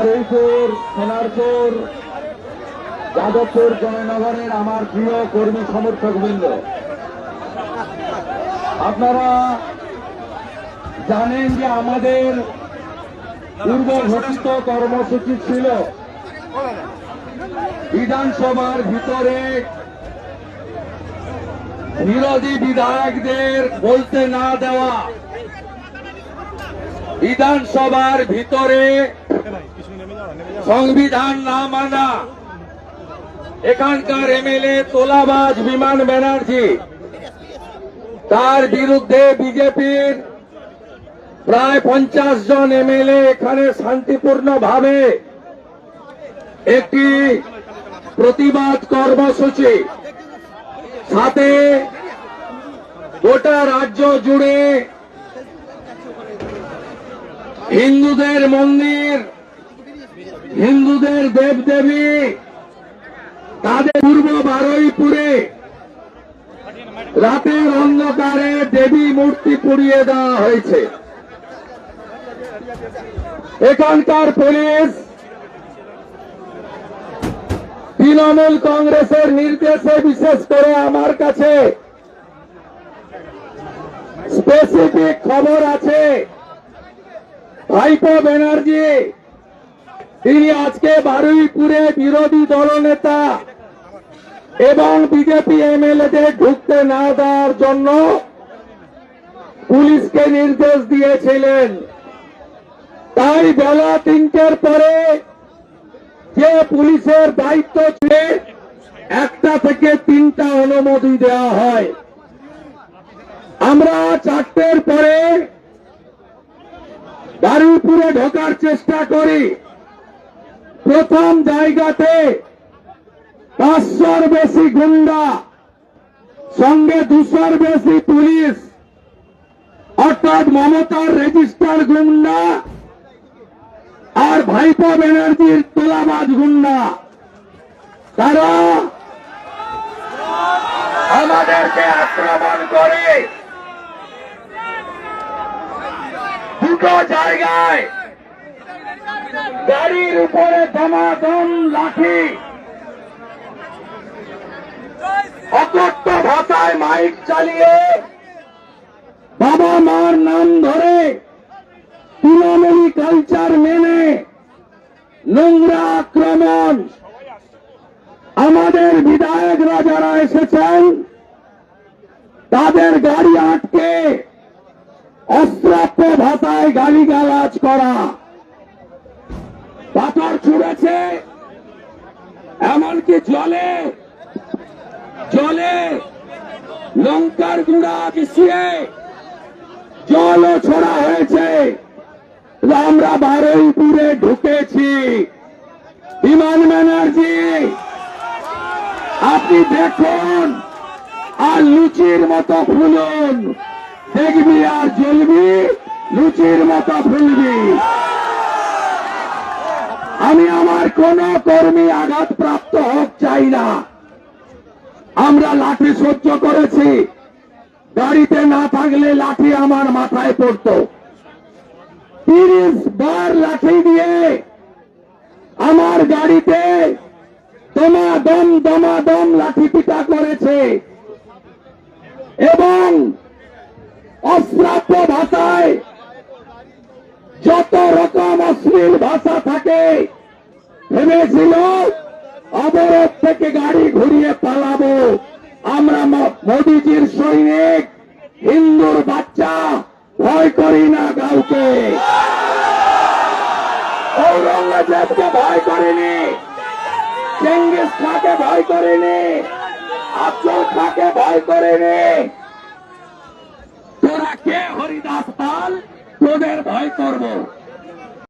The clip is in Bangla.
বারুইপুর সোনারপুর, যাদবপুর জয়নগরের আমার প্রিয় কর্মী সমর্থক বৃন্দ। আপনারা জানেন যে আমাদের পূর্ব ঘোষিত কর্মসূচি ছিল বিধানসভার ভিতরে বিরোধী বিধায়কদের বলতে না দেওয়া। বিধানসভার ভিতরে সংবিধান না মানা। এখানকার এমএলএ তোলাবাজ বিমান ব্যানার্জি, তার বিরুদ্ধে বিজেপির প্রায় পঞ্চাশ জন এমএলএ এখানে শান্তিপূর্ণভাবে একটি প্রতিবাদ কর্মসূচি। সাথে গোটা রাজ্য জুড়ে হিন্দুদের মন্দির হিন্দুদের দেবদেবী তাদের পূর্ব বারুইপুরে রাতের অন্ধকারে দেবী মূর্তি পুড়িয়ে দেওয়া হয়েছে। এখানকার পুলিশ তৃণমূল কংগ্রেসের নির্দেশে বিশেষ করে আমার কাছে স্পেসিফিক খবর আছে। ভাইপো ব্যানার্জি তিনি আজকে বারুইপুরে বিরোধী দলনেতা এবং বিজেপি এমএলএদের ঢুকতে না দেওয়ার জন্য পুলিশকে নির্দেশ দিয়েছিলেন। তাই বেলা তিনটের পরে যে পুলিশের দায়িত্ব ছিল, একটা থেকে তিনটা অনুমতি দেওয়া হয়। আমরা চারটের পরে বারুইপুরে ঢোকার চেষ্টা করি। প্রথম জায়গাতে পাঁচশোর বেশি গুন্ডা, সঙ্গে দুশোর বেশি পুলিশ। অর্থাৎ মমতার রেজিস্টার গুন্ডা আর ভাইপো ব্যানার্জির তোলাবাজ গুন্ডা। তারা আমাদেরকে আক্রমণ করে। দুটো জায়গায় গাড়ির উপরে দমাদম লাঠি। অকট্ট ভাষায় মাইক চালিয়ে বাবা মার নাম ধরে তৃণমূলী কালচার মেনে নোংরা আক্রমণ। আমাদের বিধায়করা যারা এসেছেন। তাদের গাড়ি আটকে অস্ত্রাপ্য ভাষায় গালিগালাজ করা। এমনকি জলে জলে লঙ্কার গুঁড়া মিশিয়ে জলও ছড়া হয়েছে। আমরা বারুইপুরে ঢুকেছি। বিমান ব্যানার্জি, আপনি দেখুন আর লুচির মতো ফুলুন। দেখবি আর জ্বলবি, লুচির মতো ফুলবি। আমি আমার কোন কর্মী আঘাত প্রাপ্ত হোক চাই না। আমরা লাঠি সহ্য করেছি। গাড়িতে না থাকলে লাঠি আমার মাথায় পড়তো। তিরিশ বার লাঠি দিয়ে আমার গাড়িতে দমাদম দমাদম লাঠি পিটা করেছে। এবং অশ্রাব্য ভাষায় যত রকম অশ্লীল ভাষা থাকে ভেবেছিল অবরোধ থেকে গাড়ি ঘুরিয়ে পালাবো। আমরা মোদিজির সৈনিক। হিন্দুর বাচ্চা, ভয় করি না কাউকে। ঔরঙ্গজেবকে ভয় করেনি। চেঙ্গিস খাকে ভয় করেনি। আফজল খাকে ভয় করেনি। তোরা কে হরিদাস পাল? তোদের ভয় করব।